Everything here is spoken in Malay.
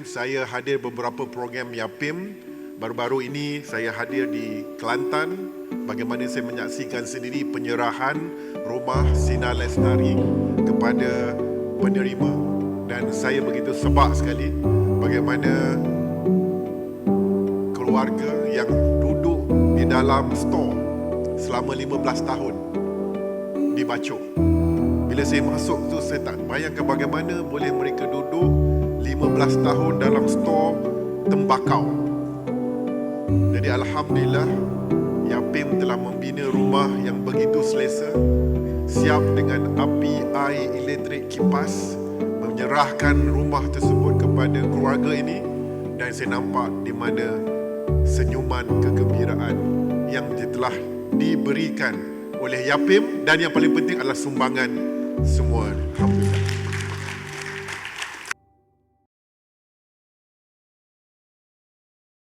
Saya hadir beberapa program Yapim. Baru-baru ini saya hadir di Kelantan bagaimana saya menyaksikan sendiri penyerahan rumah Sinar Lestari kepada penerima dan saya begitu sebab sekali bagaimana keluarga yang duduk di dalam store selama 15 tahun di Bacok. Bila saya masuk tu saya tak bayangkan bagaimana boleh mereka duduk 15 tahun dalam stor tembakau. Jadi Alhamdulillah Yapim telah membina rumah yang begitu selesa Siap dengan api, air, elektrik, kipas Menyerahkan rumah tersebut kepada keluarga ini. Dan saya nampak di mana senyuman kegembiraan Yang telah diberikan oleh Yapim. Dan yang paling penting adalah sumbangan semua. Alhamdulillah